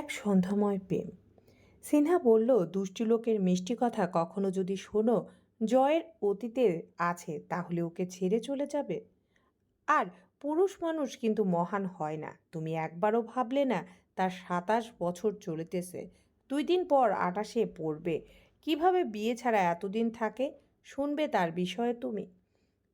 এক সন্ধ্যাময় প্রেম। সিনহা বলল, দুষ্টি লোকের মিষ্টি কথা কখনো যদি শোনো, জয়ের অতীতে আছে, তাহলে ওকে ছেড়ে চলে যাবে। আর পুরুষ মানুষ কিন্তু মহান হয় না। তুমি একবারও ভাবলে না, তার সাতাশ বছর চলিতেছে। দুই দিন পর আটাশে পড়বে। কীভাবে বিয়ে ছাড়া এতদিন থাকে? শুনবে তার বিষয়ে তুমি।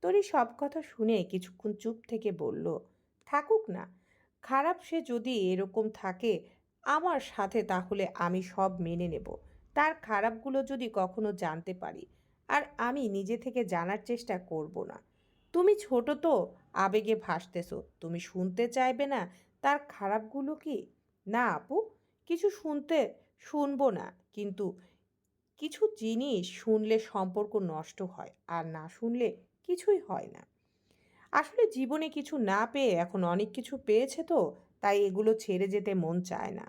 তোরই সব কথা শুনে কিছুক্ষণ চুপ থেকে বলল, থাকুক না। খারাপ সে যদি এরকম থাকে আমার সাথে তাহলে আমি সব মেনে নেব। তার খারাপগুলো যদি কখনো জানতে পারি, আর আমি নিজে থেকে জানার চেষ্টা করব না। তুমি ছোট তো, আবেগে ভাসতেছো। তুমি শুনতে চাইবে না, তার খারাপগুলো কি? না, আপু, কিছু শুনতে, শুনব না। কিন্তু কিছু জিনিস শুনলে সম্পর্ক নষ্ট হয়, আর না শুনলে কিছুই হয় না। আসলে জীবনে কিছু না পেয়ে এখন অনেক কিছু পেয়েছে তো, তাই এগুলো ছেড়ে যেতে মন চায় না।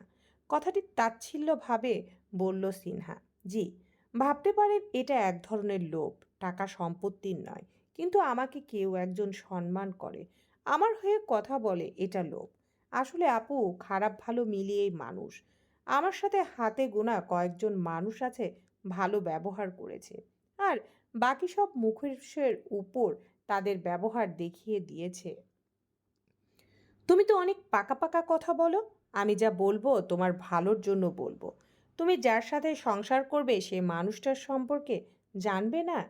কথাটি তাচ্ছিল্যভাবে বলল সিনহা, জি, ভাবতে পারেন এটা এক ধরনের লোভ, টাকা সম্পত্তির নয়, কিন্তু আমাকে কেউ একজন সম্মান করে। আমার হয়ে কথা বলে এটা লোভ। আসলে আপু, খারাপ ভালো মিলিয়েই মানুষ। আমার সাথে হাতে গোনা কয়েকজন মানুষ আছে, ভালো ব্যবহার করেছে। আর বাকি সব মুখোশের উপর তাদের ব্যবহার দেখিয়ে দিয়েছে। তুমি তো অনেক পাকা পাকা কথা বলো, আমি যা বলব তোমার ভালোর জন্য বলব। তুমি যার সাথে সংসার করবে সে মানুষটার সম্পর্কে জানবে না?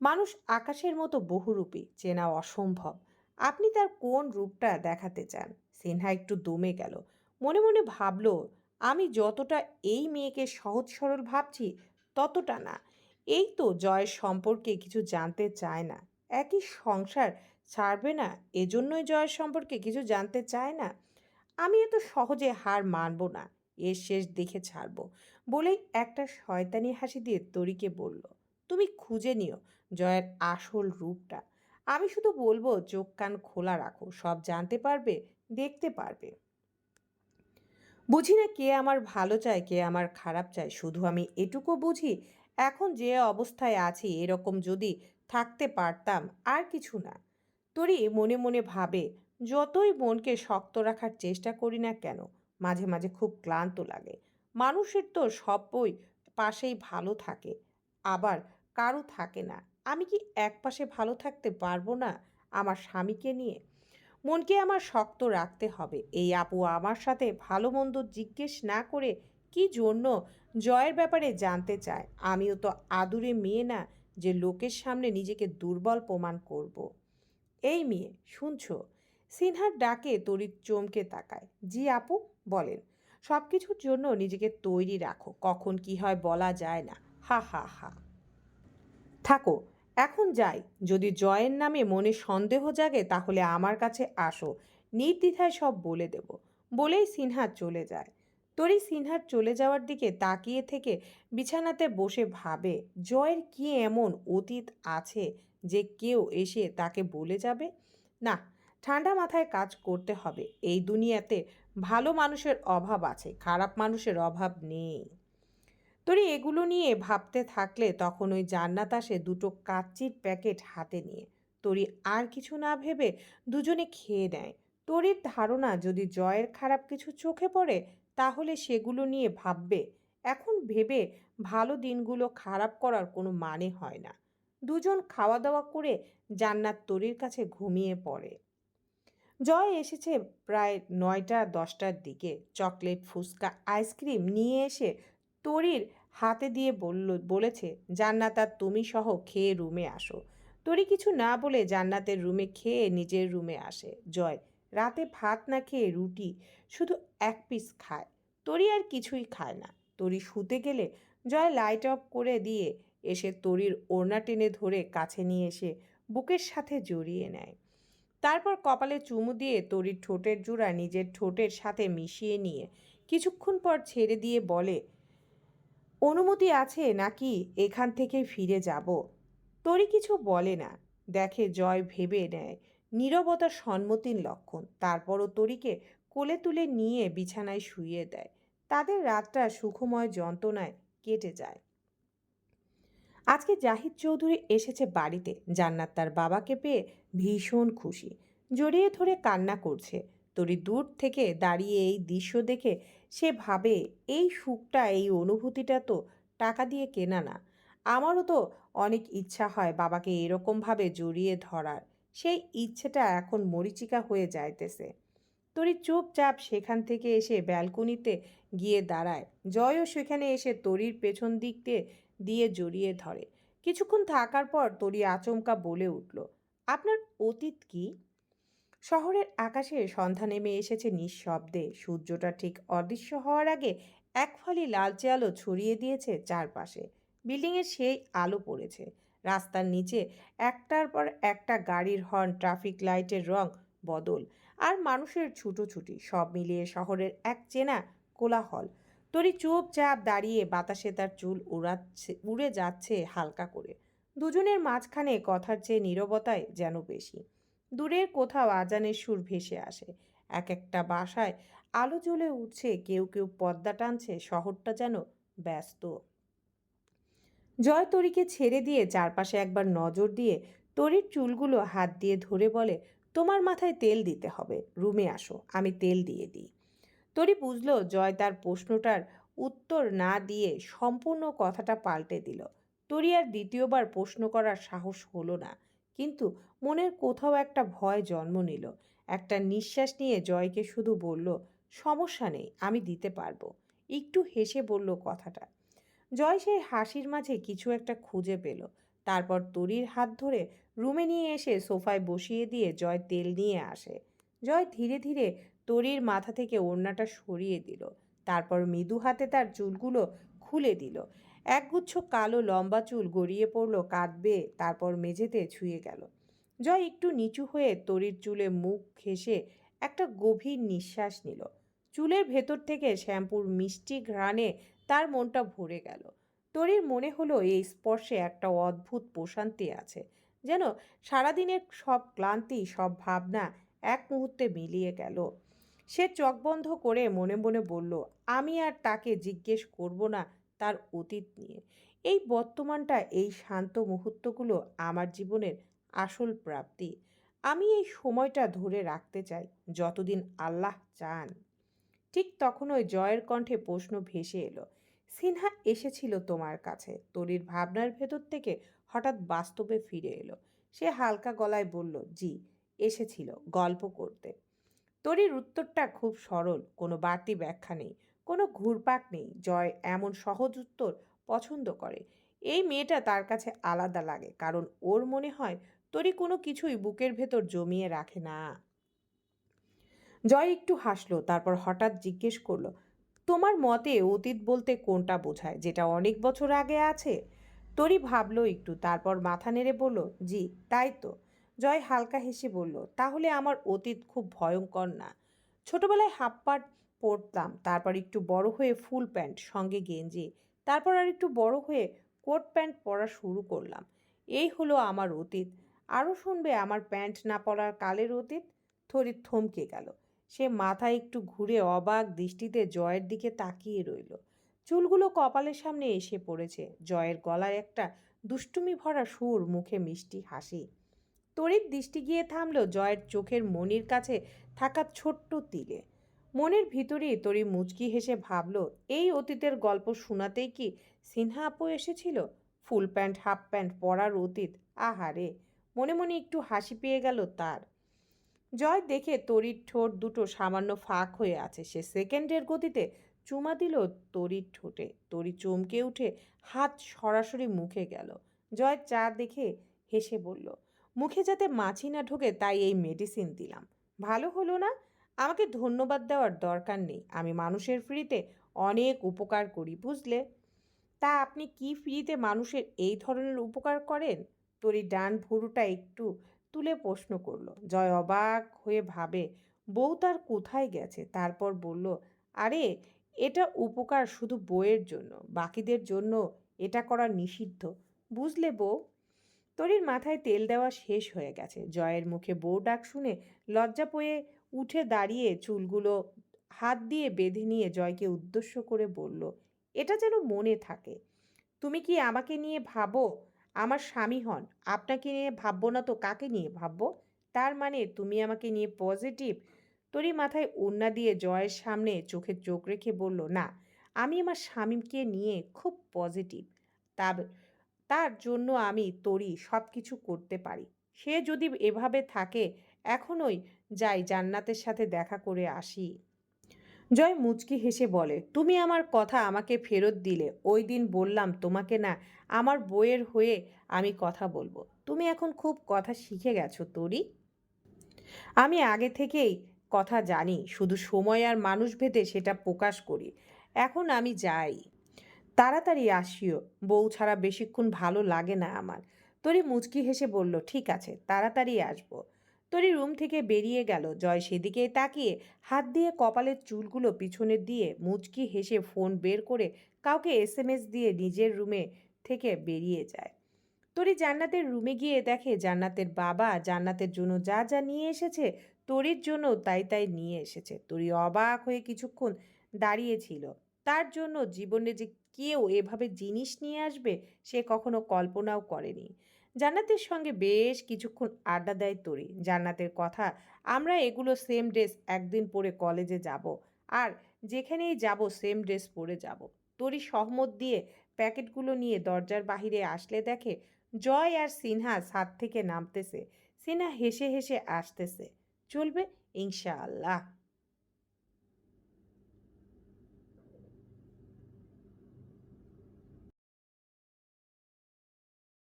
মানুষ আকাশের মতো বহুরূপী, চেনা অসম্ভব। আপনি তার কোন রূপটা দেখাতে চান? সিনহা একটু দমে গেল। মনে মনে ভাবলো, আমি যতটা এই মেয়েকে সহজ সরল ভাবছি, ততটা না। এই তো জয়ের সম্পর্কে কিছু জানতে চায় না। একই সংসার ছাড়বে না, এজন্যই জয়ের সম্পর্কে কিছু জানতে চায় না। আমি এত সহজে হার মানব না, এর শেষ দেখে ছাড়বো, বলেই একটা শয়তানি হাসি দিয়ে তরিকে বলল, তুমি খুঁজে নিও জয়ের আসল রূপটা। আমি শুধু বলব চোখ কান খোলা রাখো, সব জানতে পারবে, দেখতে পারবে। বুঝি না কে আমার ভালো চায়, কে আমার খারাপ চায়, শুধু আমি এটুকু বুঝি, এখন যে অবস্থায় আছি এরকম যদি থাকতে পারতাম আর কিছু না। তরি মনে মনে ভাবে, যতই মনকে শক্ত রাখার চেষ্টা করি না কেন, মাঝে মাঝে খুব ক্লান্ত লাগে। মানুষের তো সবই পাশেই ভালো থাকে, আবার কারও থাকে না। আমি কি এক পাশে ভালো থাকতে পারব না আমার স্বামীকে নিয়ে? মনকে আমার শক্ত রাখতে হবে। এই আপু আমার সাথে ভালো মন্দ জিজ্ঞেস না করে কি জন্য জয়ের ব্যাপারে জানতে চায়? আমিও তো আদুরে মেয়ে না যে লোকের সামনে নিজেকে দুর্বল প্রমাণ করব। এই মেয়ে, শুনছো? সিনহার ডাকে তড়িৎ চমকে তাকায়। জি আপু, বলেন। সব কিছুর জন্য নিজেকে তৈরি রাখো, কখন কি হয় বলা যায় না। হা হা হা। থাকো, এখন যাই। যদি জয়ের নামে মনে সন্দেহ জাগে, তাহলে আমার কাছে আসো। নির্দ্বিধায় সব বলে দেব। বলেই সিনহা চলে যায়। তরি সিনহার চলে যাওয়ার দিকে তাকিয়ে থেকে বিছানাতে বসে ভাবে, জয়ের কি এমন অতীত আছে যে কেউ এসে তাকে বলে যাবে, না, ঠান্ডা মাথায় কাজ করতে হবে। এই দুনিয়াতে ভালো মানুষের অভাব আছে, খারাপ মানুষের অভাব নেই। তোরে এগুলো নিয়ে ভাবতে থাকলে তখন ওই জান্নাত আসে দুটো কাচ্চির প্যাকেট হাতে নিয়ে। তরি আর কিছু না ভেবে দুজনে খেয়ে নেয়। তরির ধারণা, যদি জয়ের খারাপ কিছু চোখে পড়ে, তাহলে সেগুলো নিয়ে ভাববে। এখন ভেবে ভালো দিনগুলো খারাপ করার কোনো মানে হয় না। দুজন খাওয়া দাওয়া করে জান্নাত তরির কাছে ঘুমিয়ে পড়ে। জয় এসেছে প্রায় নয়টা, দশটার দিকে। চকলেট, ফুচকা, আইসক্রিম নিয়ে এসে তরির হাতে দিয়ে বলল, বলেছে, জান্নাত, আর তুমি সহ খেয়ে রুমে আসো। তরি কিছু না বলে জান্নাতের রুমে খেয়ে নিজের রুমে আসে। জয় রাতে ভাত না খেয়ে রুটি শুধু এক পিস খায়। তরি আর কিছুই খায় না। তরি শুতে গেলে জয় লাইট অফ করে দিয়ে এসে তরির ওড়না টেনে ধরে কাছে নিয়ে এসে বুকের সাথে জড়িয়ে নেয়। তারপর কপালে চুমু দিয়ে তরির ঠোঁটের জোড়া নিজের ঠোঁটের সাথে মিশিয়ে নিয়ে কিছুক্ষণ পর ছেড়ে দিয়ে বলে, অনুমতি আছে নাকি এখান থেকে ফিরে যাব? তরি কিছু বলে না। দেখে জয় ভেবে নেয় নীরবতা সম্মতির লক্ষণ। তারপরও তরিকে কোলে তুলে নিয়ে বিছানায় শুইয়ে দেয়। তাদের রাতটা সুখময় যন্ত্রণায় কেটে যায়। আজকে জাহিদ চৌধুরী এসেছে বাড়িতে। জান্নাত তার বাবাকে পেয়ে ভীষণ খুশি। জড়িয়ে ধরে কান্না করছে। তরি দূর থেকে দাঁড়িয়ে এই দৃশ্য দেখে সে ভাবে, এই সুখটা, এই অনুভূতিটা তো টাকা দিয়ে কেনা না। আমারও তো অনেক ইচ্ছা হয় বাবাকে এরকমভাবে জড়িয়ে ধরার। সেই ইচ্ছেটা এখন মরিচিকা হয়ে যাইতেছে। তরি চুপচাপ সেখান থেকে এসে ব্যালকনিতে গিয়ে দাঁড়ায়। জয়ও সেখানে এসে তরির পেছন দিক দিয়ে দিয়ে জড়িয়ে ধরে। কিছুক্ষণ থাকার পর তরি আচমকা বলে উঠল, আপনার অতীত কি? শহরের আকাশে সন্ধ্যা নেমে এসেছে নিঃশব্দে। সূর্যটা ঠিক অদৃশ্য হওয়ার আগে এক ফালি লালচে আলো ছড়িয়ে দিয়েছে চারপাশে। বিল্ডিংয়ের সেই আলো পড়েছে। রাস্তার নিচে একটার পর একটা গাড়ির হর্ন, ট্রাফিক লাইটের রং বদল, আর মানুষের ছুটোছুটি। সব মিলিয়ে শহরের এক চেনা কোলাহল। তরি চুপচাপ দাঁড়িয়ে বাতাসে তার চুল উড়াচ্ছে, উড়ে যাচ্ছে হালকা করে। দুজনের মাঝখানে কথার চেয়ে নীরবতায় যেন বেশি। দূরের কোথাও আজানের সুর ভেসে আসে। এক একটা বাসায় আলো জ্বলে উঠছে, কেউ কেউ পর্দা টানছে, শহরটা যেন ব্যস্ত। জয় তরিকে ছেড়ে দিয়ে চারপাশে একবার নজর দিয়ে তরির চুলগুলো হাত দিয়ে ধরে বলে, তোমার মাথায় তেল দিতে হবে। রুমে আসো, আমি তেল দিয়ে দিই। তরি বুঝলো জয় তার প্রশ্নটার উত্তর না দিয়ে সম্পূর্ণ কথাটা পাল্টে দিল। তরি আর দ্বিতীয়বার প্রশ্ন করার সাহস হলো না, কিন্তু মনের কোথাও একটা ভয় জন্ম নিল। একটা নিঃশ্বাস নিয়ে জয়কে শুধু বলল, সমস্যা নেই, আমি দিতে পারব। একটু হেসে বলল কথাটা। জয় সেই হাসির মাঝে কিছু একটা খুঁজে পেল। তারপর তরির হাত ধরে রুমে নিয়ে এসে সোফায় বসিয়ে দিয়ে জয় তেল নিয়ে আসে। জয় ধীরে ধীরে তরির মাথা থেকে ওড়নাটা সরিয়ে দিল। তারপর মৃদু হাতে তার চুলগুলো খুলে দিল। একগুচ্ছ কালো লম্বা চুল গড়িয়ে পড়ল, কাঁদবে, তারপর মেঝেতে ছুঁয়ে গেল। জয় একটু নিচু হয়ে তরির চুলে মুখ ঘেঁষে একটা গভীর নিঃশ্বাস নিল। চুলের ভেতর থেকে শ্যাম্পুর মিষ্টি ঘ্রাণে তার মনটা ভরে গেল। তরির মনে হলো এই স্পর্শে একটা অদ্ভুত প্রশান্তি আছে, যেন সারাদিনের সব ক্লান্তি, সব ভাবনা এক মুহূর্তে মিলিয়ে গেল। সে চোখ বন্ধ করে মনে মনে বলল, আমি আর তাকে জিজ্ঞেস করব না তার অতীত নিয়ে। এই বর্তমানটা, এই শান্ত মুহূর্তগুলো আমার জীবনের আসল প্রাপ্তি। আমি এই সময়টা ধরে রাখতে চাই, যতদিন আল্লাহ চান। ঠিক তখন ওই জয়ের কণ্ঠে প্রশ্ন ভেসে এলো, সিনহা এসেছিল তোমার কাছে? তরির ভাবনার ভেতর থেকে হঠাৎ বাস্তবে ফিরে এলো। সে হালকা গলায় বলল, জি, এসেছিল, গল্প করতে। তরির উত্তরটা খুব সরল, কোনো বাড়তি ব্যাখ্যা নেই, কোনো ঘুরপাক নেই, জয় এমন সহজ উত্তর পছন্দ করে। এই মেয়েটা তার কাছে আলাদা লাগে, কারণ ওর মনে হয় তরি কোনো কিছুই বুকের ভেতর জমিয়ে রাখে না। জয় একটু হাসলো, তারপর হঠাৎ জিজ্ঞেস করল, তোমার মতে অতীত বলতে কোনটা বোঝায়? যেটা অনেক বছর আগে আছে? তরি ভাবলো একটু, তারপর মাথা নেড়ে বলল, জি, তাই তো। জয় হালকা হেসে বলল, তাহলে আমার অতীত খুব ভয়ঙ্কর না। ছোটবেলায় হাফ পাট পরতাম তারপর একটু বড় হয়ে ফুল প্যান্ট, সঙ্গে গেঞ্জি, তারপর আর একটু বড় হয়ে কোট প্যান্ট পরা শুরু করলাম। এই হলো আমার অতীত। আরও শুনবে, আমার প্যান্ট না পরার কালের অতীত? থরির থমকে গেল। সে মাথা একটু ঘুরে অবাক দৃষ্টিতে জয়ের দিকে তাকিয়ে রইল। চুলগুলো কপালের সামনে এসে পড়েছে। জয়ের গলায় একটা দুষ্টুমি ভরা সুর, মুখে মিষ্টি হাসি। তড়িৎ দৃষ্টি গিয়ে থামলো জয়ের চোখের মনির কাছে থাকা ছোট্ট তিলে। মনের ভিতরেই তরি মুচকি হেসে ভাবল, এই অতীতের গল্প শোনাতেই কি সিনহা আপু এসেছিল? ফুল প্যান্ট, হাফ প্যান্ট পরার অতীত, আহারে! মনে মনে একটু হাসি পেয়ে গেল তার। জয় দেখে তরির ঠোঁট দুটো সামান্য ফাঁক হয়ে আছে। সে সেকেন্ডের গতিতে চুমা দিল তরির ঠোঁটে। তরি চমকে উঠে হাত সরাসরি মুখে গেল। জয় চা দেখে হেসে বলল মুখে যাতে মাছি না ঢোকে, তাই এই মেডিসিন দিলাম। ভালো হলো না? আমাকে ধন্যবাদ দেওয়ার দরকার নেই। আমি মানুষের ফ্রিতে অনেক উপকার করি, বুঝলে? তা আপনি কি ফ্রিতে মানুষের এই ধরনের উপকার করেন? তরি ডান ভুরুটা একটু তুলে প্রশ্ন করল। জয় অবাক হয়ে ভাবে, বউ তার কোথায় গেছে? তারপর বলল, আরে, এটা উপকার শুধু বইয়ের জন্য। বাকিদের জন্য এটা করা নিষিদ্ধ। বুঝলে বউ? তরির মাথায় তেল দেওয়া শেষ হয়ে গেছে। জয়ের মুখে বউ ডাক শুনে লজ্জা পেয়ে উঠে দাঁড়িয়ে চুলগুলো হাত দিয়ে বেঁধে নিয়ে জয়কে উদ্দেশ্য করে বলল, এটা যেন মনে থাকে। তুমি কি আমাকে নিয়ে ভাবো? আমার স্বামী হন। আপনাকে নিয়ে ভাববো না তো কাকে নিয়ে ভাববো? তার মানে তুমি আমাকে নিয়ে পজিটিভ তরি মাথায় ওড়না দিয়ে জয়ের সামনে চোখে চোখ রেখে বলল, না, আমি আমার স্বামীকে নিয়ে খুব পজিটিভ তার তার জন্য আমি তরি সব কিছু করতে পারি। সে যদি এভাবে থাকে, এখনই যাই জান্নাতের সাথে দেখা করে আসি। জয় মুচকি হেসে বলে, তুমি আমার কথা আমাকে ফেরত দিলে। ওই দিন বললাম তোমাকে না, আমার বইয়ের হয়ে আমি কথা বলব। তুমি এখন খুব কথা শিখে গেছো তরি। আমি আগে থেকেই কথা জানি, শুধু সময় আর মানুষ ভেদে সেটা প্রকাশ করি। এখন আমি যাই। তাড়াতাড়ি আসিও, বউ ছাড়া বেশিক্ষণ ভালো লাগে না আমার। তরি মুচকি হেসে বলল, ঠিক আছে, তাড়াতাড়ি আসব। তরি রুম থেকে বেরিয়ে গেল। জয় সেদিকে তাকিয়ে হাত দিয়ে কপালের চুলগুলো পিছনে দিয়ে মুচকি হেসে ফোন বের করে কাউকে এসএমএস দিয়ে নিজের রুমে থেকে বেরিয়ে যায়। তরি জান্নাতের রুমে গিয়ে দেখে জান্নাতের বাবা জান্নাতের জন্য যা যা নিয়ে এসেছে তরির জন্য তাই তাই নিয়ে এসেছে। তরি অবাক হয়ে কিছুক্ষণ দাঁড়িয়েছিল তার জন্য জীবনে যে কেউ এভাবে জিনিস নিয়ে আসবে সে কখনো কল্পনাও করেনি। জান্নাতের সঙ্গে বেশ কিছুক্ষণ আড্ডা দেয় তরি। জান্নাতের কথা, আমরা এগুলো সেম ড্রেস একদিন পরে কলেজে যাব আর যেখানেই যাব সেম ড্রেস পরে যাব। তরি সহমত দিয়ে প্যাকেটগুলো নিয়ে দরজার বাহিরে আসলে দেখে, জয় আর সিনহা ছাদ থেকে নামতেছে। সিনহা হেসে হেসে আসতেছে। চলবে ইনশাআল্লাহ।